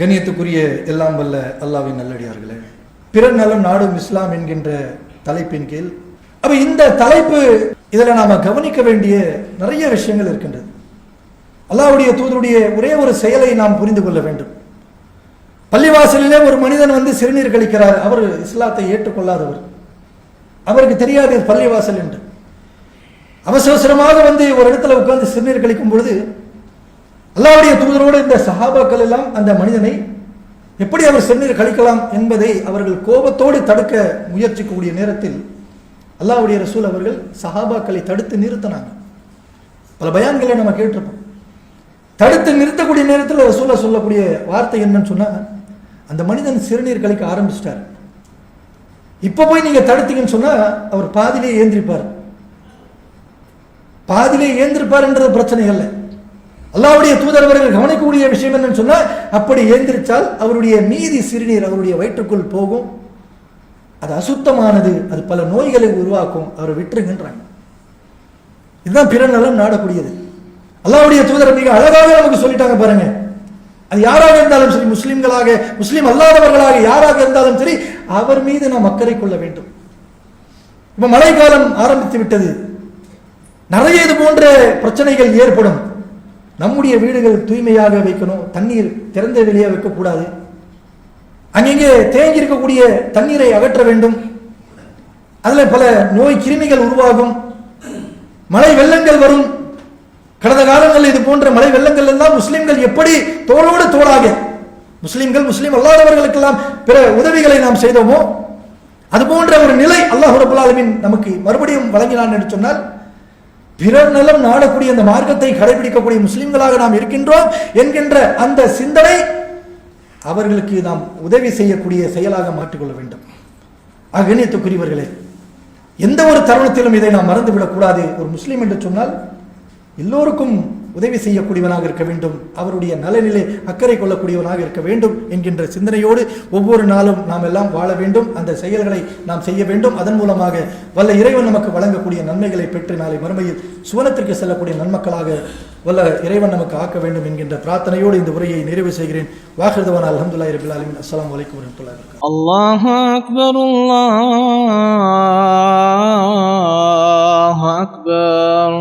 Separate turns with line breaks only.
கண்ணியத்துக்குரிய எல்லாம் வல்ல அல்லாவின் நல்லடியார்களே பிறர் நலம் நாடும் இஸ்லாம் என்கின்ற தலைப்பின் கீழ் அப்ப இந்த தலைப்பு இதில் நாம கவனிக்க வேண்டிய நிறைய விஷயங்கள் இருக்கின்றது. அல்லாவுடைய தூதருடைய ஒரே ஒரு செயலை நாம் புரிந்து கொள்ள வேண்டும். பள்ளிவாசலிலே ஒரு மனிதன் வந்து சிறுநீர் கழிக்கிறார் அவர் இஸ்லாத்தை ஏற்றுக்கொள்ளாதவர். அவருக்கு தெரியாது பள்ளிவாசல் என்று. அவசர அவசரமாக வந்து ஒரு இடத்துல உட்கார்ந்து சிறுநீர் கழிக்கும் பொழுது அல்லாவுடைய தூதரோடு இந்த சஹாபாக்கள் எல்லாம் அந்த மனிதனை எப்படி அவர் சிறுநீர் கழிக்கலாம் என்பதை அவர்கள் கோபத்தோடு தடுக்க முயற்சிக்கக்கூடிய நேரத்தில் அல்லாவுடைய ரசூல் அவர்கள் சஹாபாக்களை தடுத்து நிறுத்தினாங்க. பல பயான்களை நம்ம கேட்டிருப்போம். தடுத்து நிறுத்தக்கூடிய நேரத்தில் ரசூலா சொல்லக்கூடிய வார்த்தை என்னன்னு சொன்னால் அந்த மனிதன் சிறுநீர் கழிக்க ஆரம்பிச்சிட்டார். இப்போ போய் நீங்கள் தடுத்தீங்கன்னு சொன்னால் அவர் பாதிலே ஏந்திரிப்பார். பாதிலே ஏந்திருப்பார்ன்றது பிரச்சனை இல்லை அல்லாவுடைய தூதர் அவர்கள் கவனிக்கக்கூடிய விஷயம் என்னன்னு சொன்னா அப்படி ஏந்திரிச்சால் அவருடைய மீதி சிறுநீர் அவருடைய வயிற்றுக்குள் போகும். அது அசுத்தமானது. அது பல நோய்களை உருவாக்கும். அவரை விட்டுருங்கன்றாங்க. இதுதான் பிற நலம் நாடக்கூடியது. அல்லாவுடைய தூதர் மிக அழகாக நமக்கு சொல்லிட்டாங்க பாருங்க. அது யாராக இருந்தாலும் சரி முஸ்லிம்களாக முஸ்லீம் அல்லாதவர்களாக யாராக இருந்தாலும் சரி அவர் மீது நாம் அக்கறை கொள்ள வேண்டும். இப்ப மழைக்காலம் ஆரம்பித்து விட்டது. நிறைய இது போன்ற பிரச்சனைகள் ஏற்படும். நம்முடைய வீடுகள் தூய்மையாக வைக்கணும் தண்ணீர் திறந்த வெளியே வைக்கக்கூடாது. அங்கங்கே தேங்கி இருக்கக்கூடிய தண்ணீரை அகற்ற வேண்டும். அதில் பல நோய் கிருமிகள் உருவாகும். மழை வெள்ளங்கள் வரும். கடந்த காலங்களில் இது போன்ற மழை வெள்ளங்கள் எல்லாம் முஸ்லிம்கள் எப்படி தோளோடு தோளாக முஸ்லிம்கள் முஸ்லிம் அல்லாதவர்களுக்கெல்லாம் பிற உதவிகளை நாம் செய்தோமோ அது போன்ற ஒரு நிலை அல்லாஹ் ரபுல்லாலுமின் நமக்கு மறுபடியும் வழங்கினான் என்று சொன்னால் பிறர் நலம் நாடக்கூடிய அந்த மார்க்கத்தை கடைபிடிக்கக்கூடிய முஸ்லிம்களாக நாம் இருக்கின்றோம் என்கின்ற அந்த சிந்தனை அவர்களுக்கு நாம் உதவி செய்யக்கூடிய செயலாக மாற்றிக்கொள்ள வேண்டும். அகணியத்துக்குரியவர்களே எந்த ஒரு தருணத்திலும் இதை நாம் மறந்துவிடக்கூடாது. ஒரு முஸ்லீம் என்று சொன்னால் எல்லோருக்கும் உதவி செய்யக்கூடியவனாக இருக்க வேண்டும். அவருடைய நலநிலை அக்கறை கொள்ளக்கூடியவனாக இருக்க வேண்டும் என்கின்ற சிந்தனையோடு ஒவ்வொரு நாளும் நாம் எல்லாம் வாழ வேண்டும். அந்த செயல்களை நாம் செய்ய வேண்டும். அதன் மூலமாக வல்ல இறைவன் நமக்கு வழங்கக்கூடிய நன்மைகளை பெற்று நாளை மறுமையில் சுவனத்திற்கு செல்லக்கூடிய நன்மக்களாக வல்ல இறைவன் நமக்கு ஆக்க வேண்டும் என்கின்ற பிரார்த்தனையோடு இந்த உரையை நிறைவு செய்கிறேன். வாகிருதவன் அலமதுல்லா இருபில் அலமின் அஸ்லாம்
வலைக்கம் வரமத்துல்லா அல்லாஹ் அக்பர்